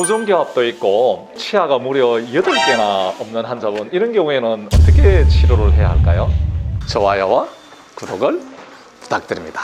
부종기압도 있고 치아가 무려 8개나 없는 환자분 이런 경우에는 어떻게 치료를 해야 할까요? 좋아요와 구독을 부탁드립니다.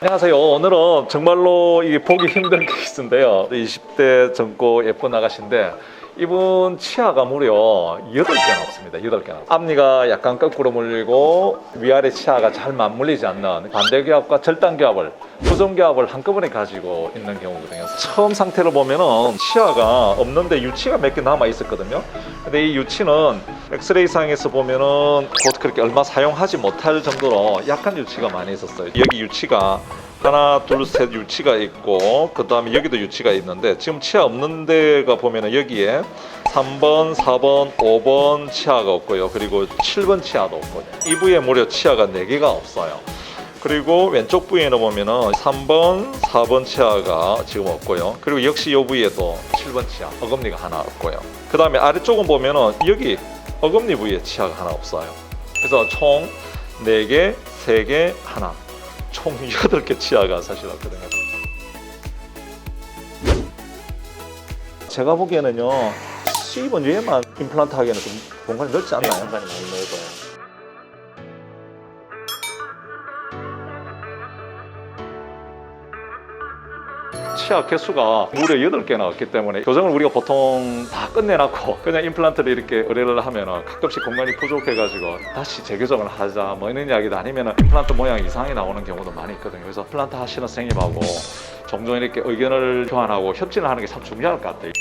안녕하세요. 오늘은 정말로 보기 힘든 케이스인데요. 20대 젊고 예쁜 아가씨인데 이분 치아가 무려 8개나 없습니다. 8개나. 앞니가 약간 거꾸로 물리고 위아래 치아가 잘 맞물리지 않는 반대기압과 절단기압을 부정기압을 한꺼번에 가지고 있는 경우거든요. 처음 상태를 보면은 치아가 없는데 유치가 몇 개 남아 있었거든요. 근데 이 유치는 엑스레이상에서 보면은 곧 그렇게 얼마 사용하지 못할 정도로 약한 유치가 많이 있었어요. 여기 유치가 하나, 둘, 셋 유치가 있고 그 다음에 여기도 유치가 있는데 지금 치아 없는 데가 보면은 여기에 3번, 4번, 5번 치아가 없고요. 그리고 7번 치아도 없고요. 이 부위에 무려 치아가 4개가 없어요. 그리고 왼쪽 부위에는 보면은 3번, 4번 치아가 지금 없고요. 그리고 역시 이 부위에도 7번 치아, 어금니가 하나 없고요. 그 다음에 아래쪽은 보면은 여기 어금니 부위에 치아가 하나 없어요. 그래서 총 4개, 3개, 하나. 총 8개 치아가 사실 없거든요. 제가 보기에는 요. C번 위에만 임플란트 하기에는 좀 공간이 넓지 않나요? 공간이 많이 넓어요. 치아 개수가 무려 8개나 없기 때문에 교정을 우리가 보통 다 끝내놨고 그냥 임플란트를 이렇게 의뢰를 하면 가끔씩 공간이 부족해가지고 다시 재교정을 하자 뭐 이런 이야기도 아니면 임플란트 모양 이상이 나오는 경우도 많이 있거든요. 그래서 임플란트 하시는 선생님하고 종종 이렇게 의견을 교환하고 협진을 하는 게 참 중요할 것 같아요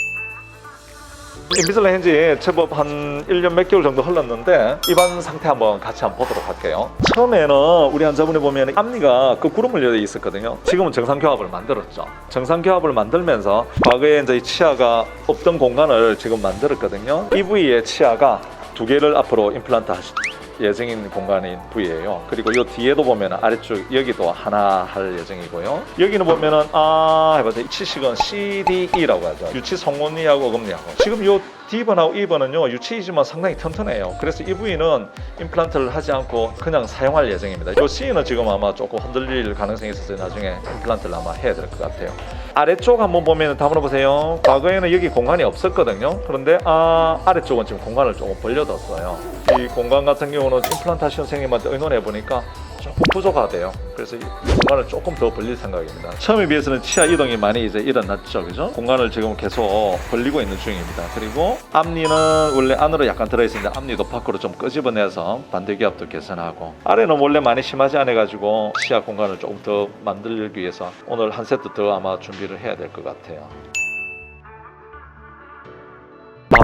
인비슬라인 한지 제법 한 1년 몇 개월 정도 흘렀는데 입안 상태 한번 같이 한번 보도록 할게요. 처음에는 우리 환자분이 보면 앞니가 거꾸로 물려 있었거든요. 지금은 정상 교합을 만들었죠. 정상 교합을 만들면서 과거에 이제 이 치아가 없던 공간을 지금 만들었거든요. 이 부위에 치아가 두 개를 앞으로 임플란트 하시 예정인 공간인 부위예요. 그리고 이 뒤에도 보면 아래쪽 여기도 하나 할 예정이고요. 여기는 보면은 아 해봐세요. 치식은 CDE라고 하죠. 유치 성원니하고 어금니하고. 지금 요 D번하고 E번은요 유치이지만 상당히 튼튼해요. 그래서 이 부위는 임플란트를 하지 않고 그냥 사용할 예정입니다. 요 C는 지금 아마 조금 흔들릴 가능성이 있어서 나중에 임플란트를 아마 해야 될 것 같아요. 아래쪽 한번 보면 담아 보세요. 과거에는 여기 공간이 없었거든요. 그런데 아 아래쪽은 지금 공간을 조금 벌려뒀어요. 이 공간 같은 경우는 임플란트 하시는 선생님한테 의논해 보니까 조금 부족하대요. 그래서 이 공간을 조금 더 벌릴 생각입니다. 처음에 비해서는 치아 이동이 많이 이제 일어났죠, 그죠? 공간을 지금 계속 벌리고 있는 중입니다. 그리고 앞니는 원래 안으로 약간 들어있습니다. 앞니도 밖으로 좀 끄집어내서 반대 기압도 개선하고 아래는 원래 많이 심하지 않아가지고 치아 공간을 조금 더 만들기 위해서 오늘 한 세트 더 아마 준비를 해야 될 것 같아요.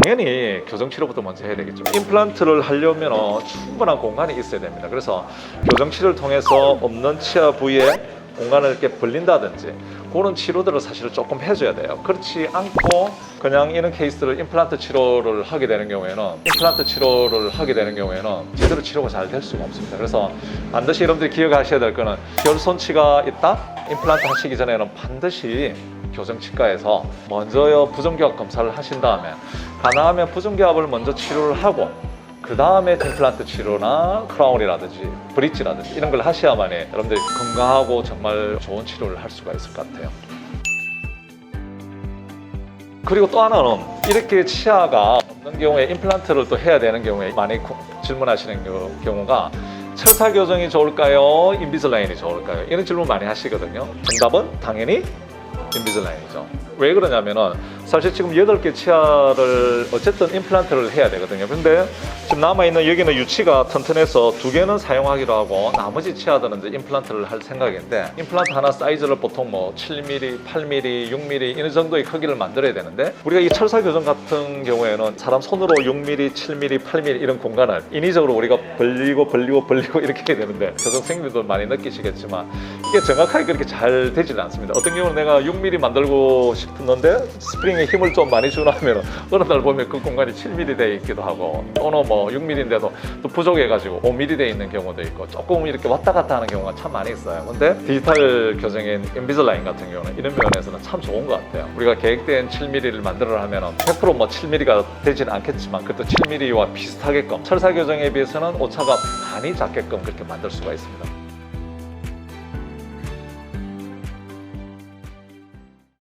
당연히 교정 치료부터 먼저 해야 되겠죠. 임플란트를 하려면 충분한 공간이 있어야 됩니다. 그래서 교정 치료를 통해서 없는 치아 부위에 공간을 이렇게 벌린다든지 그런 치료들을 사실 조금 해줘야 돼요. 그렇지 않고 그냥 이런 케이스를 임플란트 치료를 하게 되는 경우에는 임플란트 치료를 하게 되는 경우에는 제대로 치료가 잘 될 수가 없습니다. 그래서 반드시 여러분들이 기억하셔야 될 거는 결손치가 있다? 임플란트 하시기 전에는 반드시 교정치과에서 먼저요 부정기압 검사를 하신 다음에 가능하면 부정기압을 먼저 치료를 하고 그 다음에 임플란트 치료나 크라운이라든지 브릿지라든지 이런 걸 하셔야만이 여러분들이 건강하고 정말 좋은 치료를 할 수가 있을 것 같아요. 그리고 또 하나는 이렇게 치아가 없는 경우에 임플란트를 또 해야 되는 경우에 많이 고- 질문하시는 그 경우가 철사 교정이 좋을까요? 인비슬라인이 좋을까요? 이런 질문 많이 하시거든요. 정답은 당연히 인비슬라인이죠. 왜 그러냐면은 사실 지금 8개 치아를 어쨌든 임플란트를 해야 되거든요. 근데 지금 남아있는 여기는 유치가 튼튼해서 두 개는 사용하기로 하고 나머지 치아들은 이제 임플란트를 할 생각인데 임플란트 하나 사이즈를 보통 뭐 7mm, 8mm, 6mm 이런 정도의 크기를 만들어야 되는데 우리가 이 철사 교정 같은 경우에는 사람 손으로 6mm, 7mm, 8mm 이런 공간을 인위적으로 우리가 벌리고 벌리고 벌리고 이렇게 해야 되는데 교정생님들도 많이 느끼시겠지만 이게 정확하게 그렇게 잘 되지는 않습니다. 어떤 경우는 내가 6mm 만들고 싶 었는데 스프링에 힘을 좀 많이 주나 하면 어느 날 보면 그 공간이 7mm 돼 있기도 하고 또는 뭐 6mm인데도 또 부족해가지고 5mm 돼 있는 경우도 있고 조금 이렇게 왔다 갔다 하는 경우가 참 많이 있어요. 근데 디지털 교정인 인비슬라인 같은 경우는 이런 면에서는 참 좋은 것 같아요. 우리가 계획된 7mm를 만들어 하면은 100%뭐 7mm가 되지는 않겠지만 그래도 7mm와 비슷하게끔 철사 교정에 비해서는 오차가 많이 작게끔 그렇게 만들 수가 있습니다.